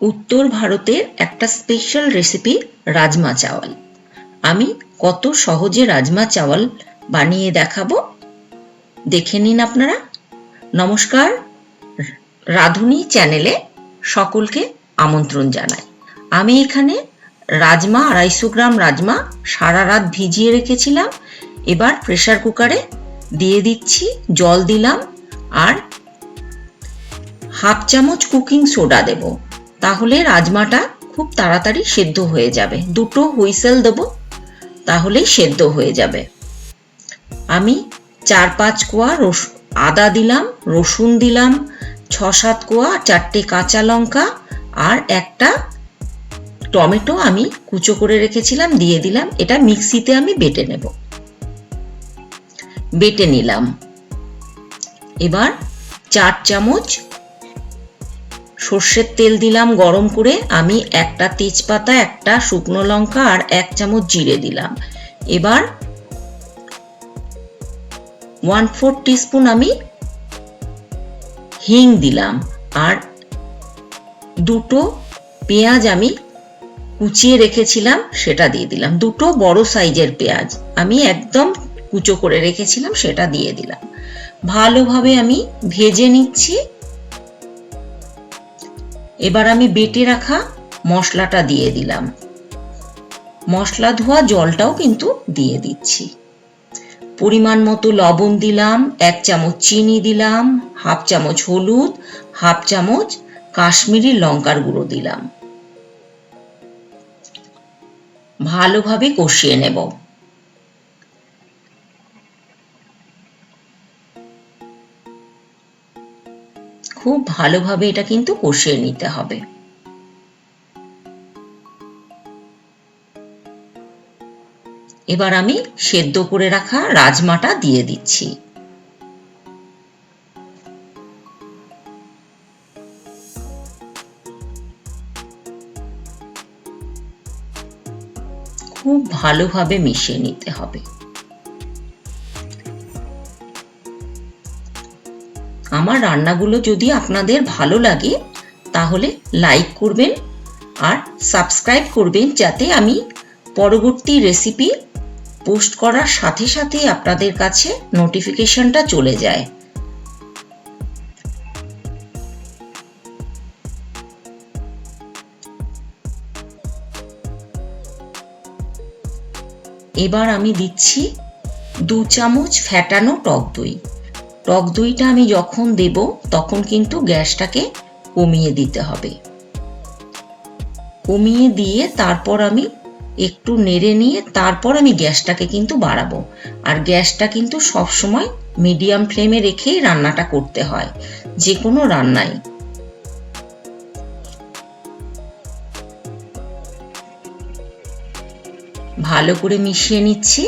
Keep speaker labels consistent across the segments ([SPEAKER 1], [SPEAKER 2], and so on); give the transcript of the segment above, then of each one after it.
[SPEAKER 1] উত্তর ভারতের একটা স্পেশাল রেসিপি রাজমা চাওয়াল। আমি কত সহজে রাজমা চাওয়াল বানিয়ে দেখাবো? দেখে নিন আপনারা। নমস্কার, রাধুনি চ্যানেলে সকলকে আমন্ত্রণ জানাই। আমি এখানে রাজমা, আড়াইশো গ্রাম রাজমা সারা রাত ভিজিয়ে রেখেছিলাম। এবার প্রেসার কুকারে দিয়ে দিচ্ছি, জল দিলাম আর হাফ চামচ কুকিং সোডা দেব। তাহলে রাজমাটা খুব তাড়াতাড়ি সেদ্ধ হয়ে যাবে। দুটো হুইসেল দেবো, তাহলেই সেদ্ধ হয়ে যাবে। আমি চার পাঁচ কোয়া রস, আদা দিলাম, রসুন দিলাম ছ সাত কোয়া চারটে কাঁচা লঙ্কা আর একটা টমেটো আমি কুচো করে রেখেছিলাম, দিয়ে দিলাম। এটা মিক্সিতে আমি বেটে নেব। বেটে নিলাম। এবার চার চামচ সর্ষের তেল দিলাম গরম করে, আমি একটা তেজপাতা, একটা শুকনো লঙ্কা আর এক চামচ জিরে দিলাম। এবার ওয়ান ফোর টিস্পুন আমি হিং দিলাম আর দুটো পেঁয়াজ আমি কুচিয়ে রেখেছিলাম, সেটা দিয়ে দিলাম। দুটো বড় সাইজের পেঁয়াজ আমি একদম কুচো করে রেখেছিলাম, সেটা দিয়ে দিলাম। ভালোভাবে আমি ভেজে নিচ্ছি। এবার আমি বেটে রাখা মশলাটা দিয়ে দিলাম। মশলা ধোয়া জলটাও কিন্তু দিয়ে দিচ্ছি। পরিমাণ মতো লবণ দিলাম, এক চামচ চিনি দিলাম, হাফ চামচ হলুদ, হাফ চামচ কাশ্মীরি লঙ্কার গুঁড়ো দিলাম। ভালোভাবে কষিয়ে নেব। খুব ভালোভাবে এটা কিন্তু কষিয়ে নিতে হবে। এবার আমি সেদ্ধ করে রাখা রাজমাটা দিয়ে দিচ্ছি। খুব ভালোভাবে মিশিয়ে নিতে হবে। আমার রান্নাগুলো যদি আপনাদের ভালো লাগে, তাহলে লাইক করবেন আর সাবস্ক্রাইব করবেন যাতে আমি পরবর্তী রেসিপি পোস্ট করার সাথে সাথে আপনাদের কাছে নোটিফিকেশনটা চলে যায়। এবার আমি দিচ্ছি দু চামচ ফ্যাটানো টক দই। টক দইটা আমি যখন দেব, তখন কিন্তু গ্যাসটাকে কমিয়ে দিতে হবে। কমিয়ে দিয়ে তারপর আমি একটু নেড়ে নিয়ে তারপর আমি গ্যাসটাকে কিন্তু বাড়াবো। আর গ্যাসটা কিন্তু সব সময় মিডিয়াম ফ্লেমে রেখেই রান্নাটা করতে হয় যে কোনো রান্নাই। ভালো করে মিশিয়ে নিচ্ছি।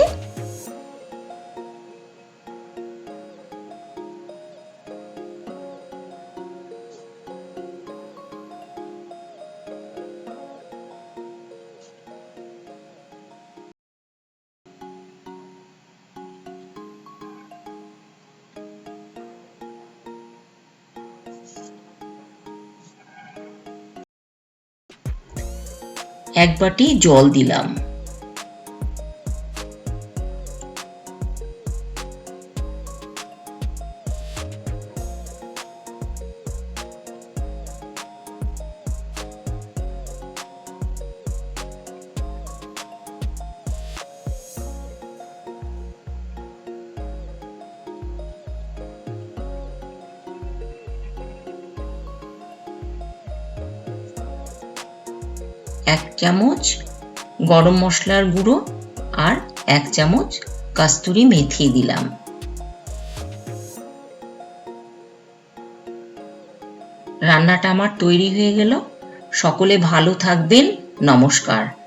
[SPEAKER 1] এক বাটি জল দিলাম। এক চামচ গরম মশলার গুঁড়ো আর এক চামচ কাস্তুরি মেথি দিলাম। রান্নাটা আমার তৈরি হয়ে গেল। সকলে ভালো থাকবেন। নমস্কার।